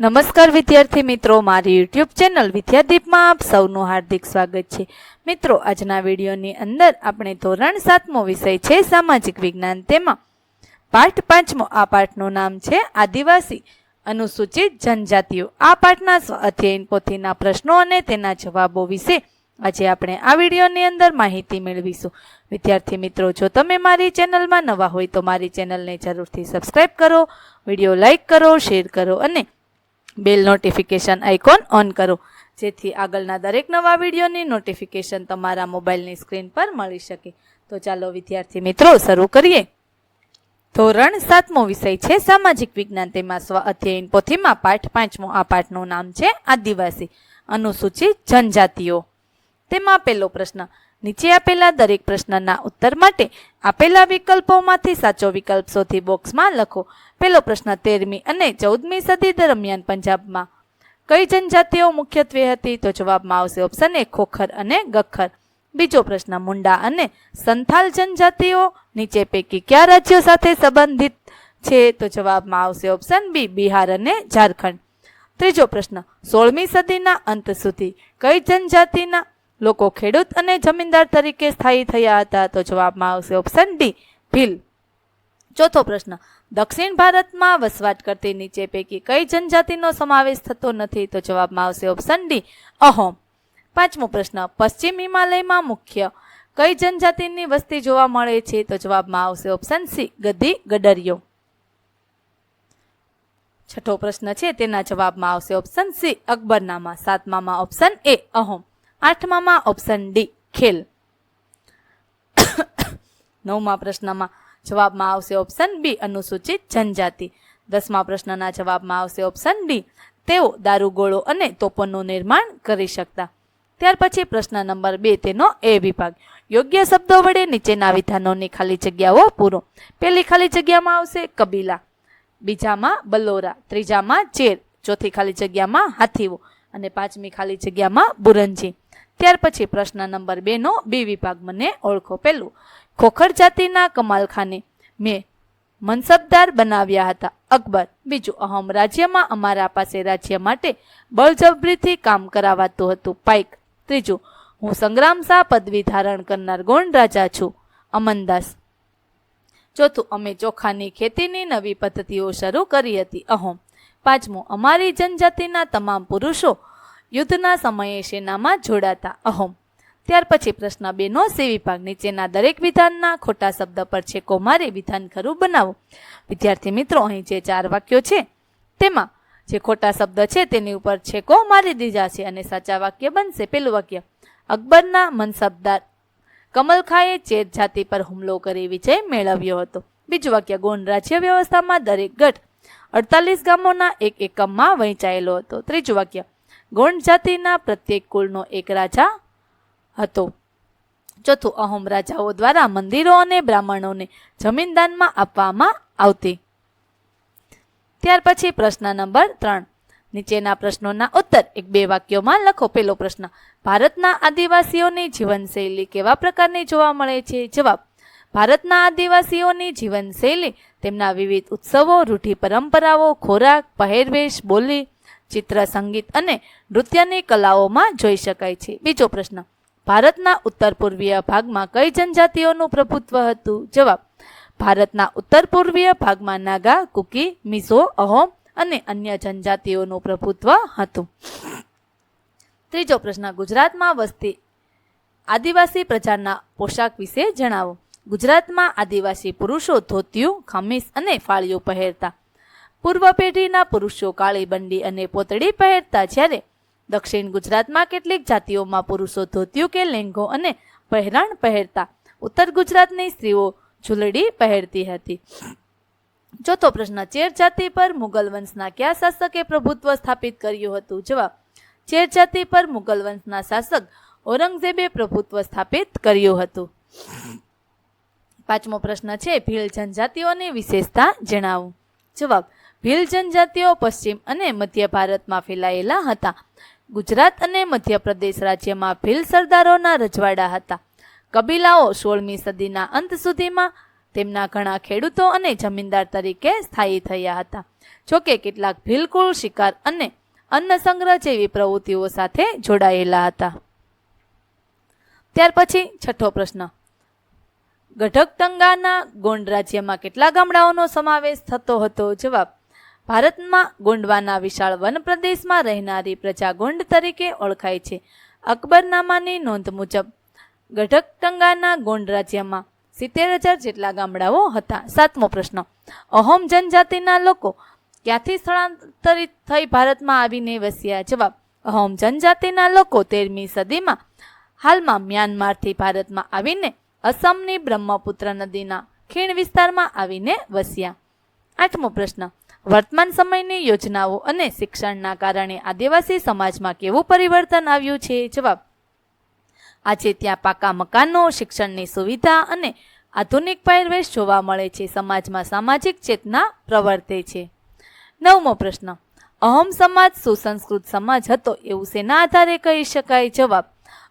નમસ્કાર વિદ્યાર્થી મિત્રો, મારી યુટ્યુબ ચેનલ વિદ્યાદીપમાં આપ સૌનું હાર્દિક સ્વાગત છે. મિત્રો, આજના વિડીયોની અંદર આપણે ધોરણ સાતમો વિષય છે, સામાજિક વિજ્ઞાન. તેમાં પાઠ પાંચમો, આ પાઠનું નામ છે, આદિવાસી અનુસૂચિત જનજાતિઓ. આ પાઠના સ્વ અધ્યયન પોથીના પ્રશ્નો અને તેના જવાબો વિશે આજે આપણે આ વિડીયોની અંદર માહિતી મેળવીશું. વિદ્યાર્થી મિત્રો, જો તમે મારી ચેનલમાં નવા હોય તો મારી ચેનલને જરૂરથી સબસ્ક્રાઇબ કરો, વીડિયો લાઇક કરો, શેર કરો અને બેલ નોટિફિકેશન આઇકોન ઓન કરો. જેથી આગળના દરેક નવા વિડીયોની નોટિફિકેશન તમારા મોબાઈલની સ્ક્રીન પર મળી શકે. તો ચાલો વિદ્યાર્થી મિત્રો, શરૂ કરીએ. ધોરણ સાતમો વિષય છે, સામાજિક વિજ્ઞાન. તેમાં સ્વ અધ્યયન પોથીમાં પાઠ પાંચમો. આ પાઠનું નામ છે આદિવાસી. અનુસૂચિત જનજાતિઓ. તેમાં પહેલો પ્રશ્ન નીચે આપેલા દરેક પ્રશ્નના ઉત્તર માટે આપેલા વિકલ્પોમાંથી સાચો વિકલ્પ શોધી બોક્સમાં લખો. પહેલો પ્રશ્ન, તેરમી અને ચૌદમી સદી દરમિયાન પંજાબમાં કઈ જનજાતિઓ મુખ્યત્વે હતી? તો જવાબમાં આવશે ઓપ્શન એ ખોખર અને ગખર બીજો પ્રશ્ન, મુંડા અને સંથાલ જનજાતિઓ નીચે પૈકી કયા રાજ્યો સાથે સંબંધિત છે? તો જવાબમાં આવશે ઓપ્શન બી, બિહાર અને ઝારખંડ. ત્રીજો પ્રશ્ન, સોળમી સદીના અંત સુધી કઈ જનજાતિના લોકો ખેડૂત અને જમીનદાર તરીકે સ્થાયી થયા હતા, તો જવાબમાં આવશે ઓપ્શન ડી ભીલ. ચોથો પ્રશ્ન, દક્ષિણ ભારતમાં વસવાટ કરતી નીચે પૈકી કઈ જનજાતિનો સમાવેશ થતો નથી, તો જવાબમાં આવશે ઓપ્શન ડી અહોમ. પાંચમો પ્રશ્ન, પશ્ચિમ હિમાલયમાં મુખ્ય કઈ જનજાતિની વસ્તી જોવા મળે છે, તો જવાબમાં આવશે ઓપ્શન સી ગધી ગડરિયો. છઠ્ઠો પ્રશ્ન છે, તેના જવાબમાં આવશે ઓપ્શન સી અકબરનામા. સાતમામાં ઓપ્શન એ અહોમ. આઠમામાં ઓપ્શન ડી ખેલ. નવમા પ્રશ્નમાં જવાબમાં આવશે ઓપ્શન બી અનુસૂચિત જનજાતિ. દસમા પ્રશ્નના જવાબમાં આવશે ઓપ્શન ડી તેઓ દારૂગોળો અને તોપોનું નિર્માણ કરી શકતા. ત્યાર પછી પ્રશ્ન નંબર બે, તેનો એ વિભાગ. યોગ્ય શબ્દો વડે નીચેના વિધાનોની ખાલી જગ્યાઓ પૂરો. પહેલી ખાલી જગ્યામાં આવશે કબીલા. બીજામાં બલોરા. ત્રીજામાં ચેર ચોથી ખાલી જગ્યામાં હાથીઓ અને પાંચમી ખાલી જગ્યામાં બુરંજી. ત્યાર પછી પ્રશ્ન નંબર બેનો બે વિભાગ મને ઓળખો. પહેલું, ખોખર જાતિના કમાલખાને મેં મનસબદાર બનાવ્યા હતા. અકબર, બીજું, અહમ રાજ્યમાં અમારા પાસે રાજ્ય માટે બળજબરીથી કામ કરાવાતું હતું. પાઇક, ત્રીજું, હું સંગ્રામ શાહ પદવી ધારણ કરનાર ગોંડ રાજા છું. અમનદાસ, ચોથું, અમે ચોખાની ખેતીની નવી પદ્ધતિઓ શરૂ કરી હતી. અહોમ, પાંચમું, અમારી જનજાતિના તમામ પુરુષો યુદ્ધના સમયે સેનામાં જોડાતા અહોમ. ત્યાર પછી પ્રશ્ન બેનો સે વિભાગ નીચેના દરેક વિધાનના ખોટા શબ્દ પર છેકો મારે વિધાન ખરું બનાવો. વિદ્યાર્થી મિત્રો, અહીં જે ચાર વાક્યો છે, તેમાં જે ખોટા શબ્દ છે તેની ઉપર છેકો મારી દીધા છે અને સાચા વાક્ય બનશે પેલું વાક્ય. અકબરના મનસબદાર કમલખાએ ચેર જાતિ પર હુમલો કરી વિજય મેળવ્યો હતો. બીજું વાક્ય ગોંડ રાજ્ય વ્યવસ્થામાં દરેક ગઢ અડતાલીસ ગામોના એક એકમમાં વહેંચાયેલો હતો. ત્રીજું વાક્ય ગોંડ જાતિના પ્રત્યેક કુળનો એક રાજા હતો. ચોથું અહોમ રાજાઓ દ્વારા મંદિરો અને બ્રાહ્મણોને જમીનદાનમાં આપવામાં આવતી. ત્યાર પછી પ્રશ્ન નંબર ત્રણ. નીચેના પ્રશ્નોના ઉત્તર. એક બે વાક્યોમાં લખો. પેલો પ્રશ્ન. ભારતના આદિવાસીઓની જીવનશૈલી કેવા પ્રકારની જોવા મળે છે? જવાબ. ભારતના આદિવાસીઓની જીવનશૈલી તેમના વિવિધ ઉત્સવો, રૂઢિ પરંપરાઓ, ખોરાક, પહેરવેશ, બોલી ચિત્ર, સંગીત અને નૃત્યની કલાઓમાં જોઈ શકાય છે. બીજો પ્રશ્ન. ભારતના ઉત્તર પૂર્વીય ભાગમાં કઈ જનજાતિઓનું પ્રભુત્વ હતું? જવાબ. ભારતના ઉત્તર પૂર્વીય ભાગમાં નાગા, કુકી, મિઝો, અહોમ અને અન્ય જનજાતિઓનું પ્રભુત્વ હતું. ત્રીજો પ્રશ્ન. ગુજરાતમાં વસતી આદિવાસી પ્રજાના પોશાક વિશે જણાવો. ગુજરાતમાં આદિવાસી પુરુષો ધોતિયું, ખમીસ અને ફાળિયું પહેરતા. પૂર્વ પેઢીના પુરુષો કાળી બંડી અને પોતડી પહેરતા જ્યારે દક્ષિણ ગુજરાતમાં કેટલીક જાતિઓમાં પુરુષો ધોતિયું કે લેંઘો અને પહેરાણ પહેરતા, ઉત્તર ગુજરાતની સ્ત્રીઓ ઝૂલડી પહેરતી હતી. ચોથો પ્રશ્ન ચેર જાતિ પર મુગલ વંશના કયા શાસકે પ્રભુત્વ સ્થાપિત કર્યું હતું? જવાબ, ચેર જાતિ પર મુગલ વંશના શાસક ઔરંગઝેબે પ્રભુત્વ સ્થાપિત કર્યું હતું. પાંચમો પ્રશ્ન છે, ભીલ જનજાતિઓની વિશેષતા જણાવો. જવાબ ભીલ જનજાતિઓ પશ્ચિમ અને મધ્ય ભારતમાં ફેલાયેલા હતા. ગુજરાત અને મધ્યપ્રદેશ રાજ્યમાં ભીલ સરદારોના રજવાડા હતા. કબીલાઓ સોળમી સદીના અંત સુધીમાં તેમના ઘણા ખેડૂતો અને જમીનદાર તરીકે સ્થાયી થયા હતા. જોકે કેટલાક ભીલકુળ શિકાર અને અન્ન સંગ્રહ જેવી પ્રવૃત્તિઓ સાથે જોડાયેલા હતા. ત્યાર પછી છઠ્ઠો પ્રશ્ન. ગઢકટંગાના ગોંડ રાજ્યમાં કેટલા ગામડાઓનો સમાવેશ થતો હતો? જવાબ. ભારતમાં ગોંડવાના વિશાળ વન પ્રદેશમાં રહેનારી પ્રજા ગોંડ તરીકે ઓળખાય છે. અકબરનામાની નોંધ મુજબ ગઢકટંગાના ગોંડ રાજ્યમાં સિત્તેર હજાર જેટલા ગામડાઓ હતા. સાતમો પ્રશ્ન, અહોમ જનજાતિના લોકો ક્યાંથી સ્થળાંતરિત થઈ ભારતમાં આવીને વસ્યા? જવાબ, અહોમ જનજાતિના લોકો તેરમી સદીમાં હાલમાં મ્યાનમારથી ભારતમાં આવીને અસમની બ્રહ્મપુત્ર નદીના ખીણ વિસ્તારમાં આવીને વસ્યા. આઠમો પ્રશ્ન વર્તમાન સમયની યોજનાઓ અને શિક્ષણના કારણે આદિવાસી સમાજમાં કેવું પરિવર્તન આવ્યું છે? જવાબ, આજે ત્યાં પાકા મકાનો, શિક્ષણની સુવિધા અને આધુનિક પહેરવેશ જોવા મળે છે. સમાજમાં સામાજિક ચેતના પ્રવર્તે છે. નવમો પ્રશ્ન, અહમ સમાજ સુસંસ્કૃત સમાજ હતો એવું શેના આધારે કહી શકાય? જવાબ,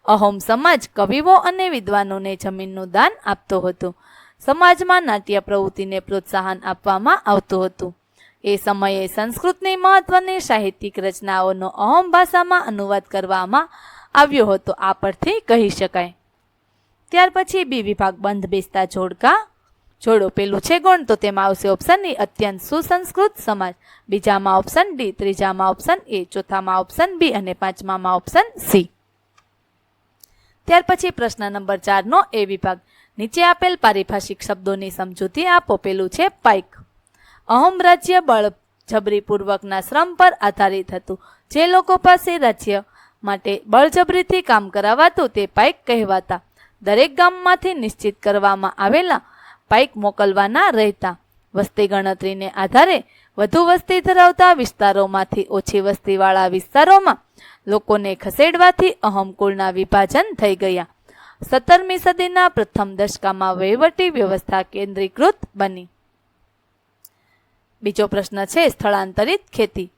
અહોમ સમાજ કવિઓ અને વિદ્વાનોને જમીનનું દાન આપતો હતો. સમાજમાં નાટ્ય પ્રવૃત્તિને પ્રોત્સાહન આપવામાં આવતું હતું. એ સમયે સંસ્કૃતની મહત્વની સાહિત્યિક રચનાઓનો અહમ ભાષામાં અનુવાદ કરવામાં આવ્યો હતો, આ પરથી કહી શકાય. ત્યાર પછી બી વિભાગ બંધ બેસતા જોડકા. જોડો પેલું છે ગુણ, તો તેમાં આવશે ઓપ્શન એ અત્યંત સુસંસ્કૃત સમાજ. બીજામાં ઓપ્શન ડી ત્રીજામાં ઓપ્શન એ ચોથામાં ઓપ્શન બી અને પાંચમામાં ઓપ્શન સી ત્યાર પછી પ્રશ્ન નંબર ચારનો, એ વિભાગ. નીચે આપેલ પારિભાષિક શબ્દોની સમજૂતી આપો, પેલું છે પાઇક. અહમ રાજ્ય બળજબરીપૂર્વકના શ્રમ પર આધારિત હતું. જે લોકો પાસે રાજ્ય માટે બળજબરીથી કામ કરાવાતું તે પાઇક કહેવાતા. દરેક ગામમાંથી નિશ્ચિત કરવામાં આવેલા પાઇક મોકલવાના રહેતા. વસ્તી ગણતરીને આધારે વધુ વસ્તી ધરાવતા વિસ્તારોમાંથી ઓછી વસ્તીવાળા વિસ્તારોમાં લોકોને ખસેડવાથી અહમ કુળના વિભાજન થઈ ગયા. સત્તરમી સદીના પ્રથમ દશકામાં વહીવટી વ્યવસ્થા કેન્દ્રીકૃત બની. બીજો પ્રશ્ન છે, સ્થળાંતરિત ખેતી.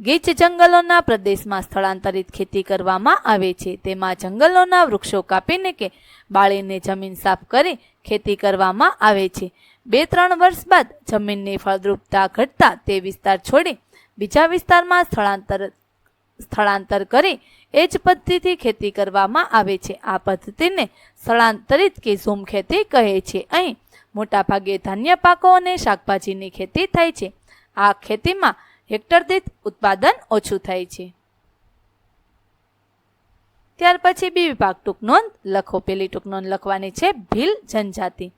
ગીચ જંગલોના પ્રદેશમાં સ્થળાંતરિત ખેતી કરવામાં આવે છે. તેમાં જંગલોના વૃક્ષો કાપીને કે બાળીને જમીન સાફ કરી ખેતી કરવામાં આવે છે. બે ત્રણ વર્ષ બાદ જમીનની ફળદ્રુપતા ઘટતા તે વિસ્તાર છોડી બીજા વિસ્તારમાં સ્થળાંતર સ્થળાંતર કરી એ જ પદ્ધતિથી ખેતી કરવામાં આવે છે. આ પદ્ધતિને સ્થળાંતરિત કે ઝૂમ ખેતી કહે છે. અહીં મોટાભાગે ધાન્ય પાકો અને શાકભાજીની ખેતી થાય છે. આ ખેતીમાં હેક્ટર દીઠ ઉત્પાદન ઓછું થાય છે. ત્યાર પછી બી વિભાગ ટૂંક નોંધ લખો. પેલી ટૂંક નોંધ લખવાની છે ભીલ જનજાતિ.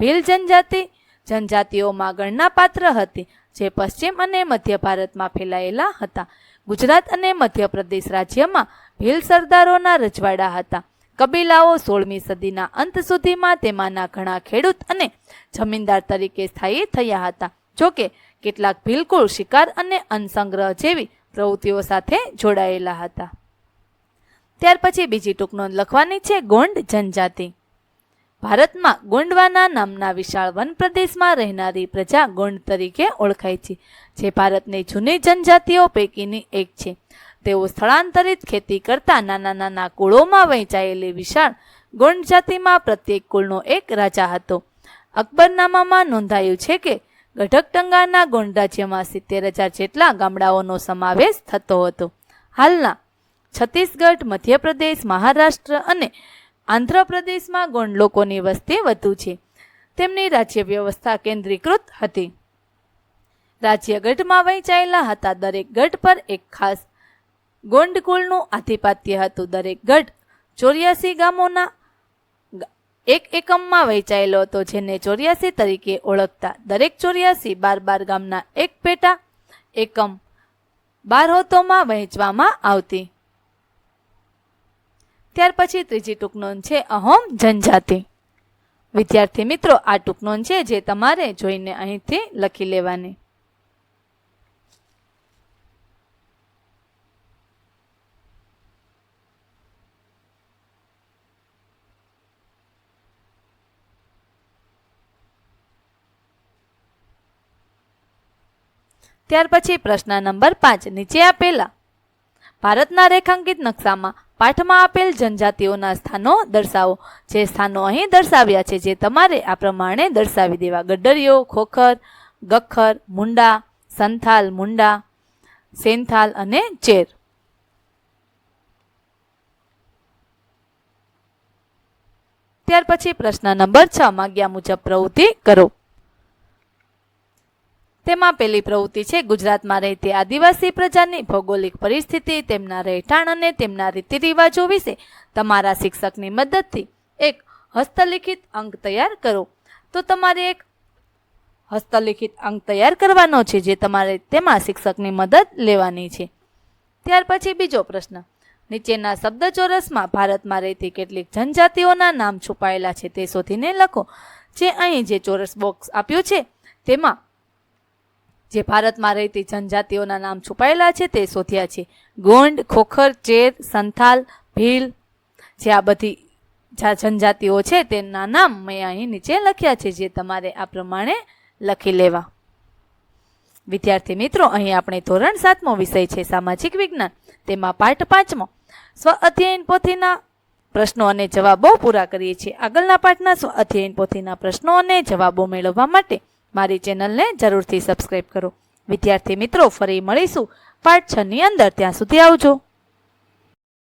ભીલ જનજાતિ જનજાતિઓમાં ગણના પાત્ર હતી, જે પશ્ચિમ અને મધ્ય ભારતમાં ફેલાયેલા હતા. ગુજરાત અને મધ્યપ્રદેશ રાજ્યમાં ભીલ સરદારોના રજવાડા હતા. કબીલાઓ સોળમી સદીના અંત સુધીમાં તેમાંના ઘણા ખેડૂત અને જમીનદાર તરીકે સ્થાયી થયા હતા. જોકે કેટલાક ભીલકુળ શિકાર અને અન્નસંગ્રહ જેવી પ્રવૃત્તિઓ સાથે જોડાયેલા હતા. ત્યાર પછી બીજી ટૂંક લખવાની છે ગોંડ જનજાતિ. ભારતમાં ગોંડવાના નામના વિશાળ વન પ્રદેશમાં રહેનારી પ્રજા ગોંડ તરીકે ઓળખાય છે, જે ભારતની જૂની જનજાતિઓ પૈકીની એક છે. તેઓ સ્થળાંતરિત ખેતી કરતા નાના નાના કુળોમાં વહેંચાયેલી વિશાળ ગોંડ જાતિમાં પ્રત્યેક કુળનો એક રાજા હતો. અકબરનામામાં નોંધાયું છે કે ગઢકટંગાના ગોંડ રાજ્યમાં સિત્તેર હજાર જેટલા ગામડાઓનો સમાવેશ થતો હતો. હાલના છત્તીસગઢ, મધ્યપ્રદેશ, મહારાષ્ટ્ર અને આંધ્રપ્રદેશમાં ગોંડ લોકોની વસ્તી વધુ છે. તેમની રાજ્ય વ્યવસ્થા કેન્દ્રીકૃત હતી. રાજ્ય ગઢમાં વહેંચાયેલા હતા દરેક ગઢ પર એક ખાસ ગોંડ કુળનું આધિપત્ય હતું દરેક ગઢ ચોર્યાસી ગામોના એક એકમમાં વહેંચાયેલો હતો, જેને ચોર્યાસી તરીકે ઓળખતા દરેક ચોર્યાસી બાર બાર ગામના એક પેટા એકમ બારહોતોમાં વહેંચવામાં આવતી. ત્યાર પછી ત્રીજી ટૂંકનોંધ છે, અહોમ જનજાતિ. વિદ્યાર્થી મિત્રો, આ ટૂંકનોંધ છે જે તમારે જોઈને અહીંથી લખી લેવાની. ત્યાર પછી પ્રશ્ન નંબર પાંચ, નીચે આપેલા. ભારતના રેખાંકિત નકશામાં પાઠમાં આપેલ જનજાતિઓના સ્થાનો દર્શાવો, જે સ્થાનો અહીં દર્શાવ્યા છે, જે તમારે આ પ્રમાણે દર્શાવી દેવા. ગડરિયો ખોખર ગખ્ખર મુંડા, સંથાલ, મુંડા સેનથાલ અને ચેર. ત્યાર પછી પ્રશ્ન નંબર છ, માગ્યા મુજબ પ્રવૃત્તિ કરો. તેમાં પેલી પ્રવૃત્તિ છે, ગુજરાતમાં રહેતી આદિવાસી પ્રજાની ભૌગોલિક પરિસ્થિતિ, તેમના રહેઠાણ અને તેમના રીતિ રિવાજો વિશે તમારા શિક્ષકની મદદથી એક હસ્તલિખિત અંક તૈયાર કરો. તો તમારે એક હસ્તલિખિત અંક તૈયાર કરવાનો છે, જે તમારે તેમાં શિક્ષકની મદદ લેવાની છે. ત્યાર પછી બીજો પ્રશ્ન. નીચેના શબ્દ ચોરસમાં ભારતમાં રહેતી કેટલીક જનજાતિઓના નામ છુપાયેલા છે, તે શોધીને લખો. જે અહીં જે ચોરસ બોક્સ આપ્યું છે, તેમાં જે ભારતમાં રહેતી જનજાતિઓના નામ છુપાયેલા છે, તે શોધ્યા છે. ગોંડ, ખોખર, ચેર, સંથાલ, ભીલ જે આ બધી જનજાતિઓ છે, તેના નામ મેં અહીં નીચે લખ્યા છે, જે તમારે આ પ્રમાણે લખી લેવા. વિદ્યાર્થી મિત્રો, અહીં આપણે ધોરણ સાતમો વિષય છે, સામાજિક વિજ્ઞાન. તેમાં પાઠ પાંચમો. સ્વ અધ્યયન પોથીના પ્રશ્નો અને જવાબો પૂરા કરીએ છીએ. આગળના પાઠના સ્વ અધ્યયન પોથીના પ્રશ્નો અને જવાબો મેળવવા માટે મારી ચેનલને જરૂરથી સબસ્ક્રાઈબ કરો. વિદ્યાર્થી મિત્રો, ફરી મળીશું. પાર્ટ છ ની અંદર. ત્યાં સુધી આવજો.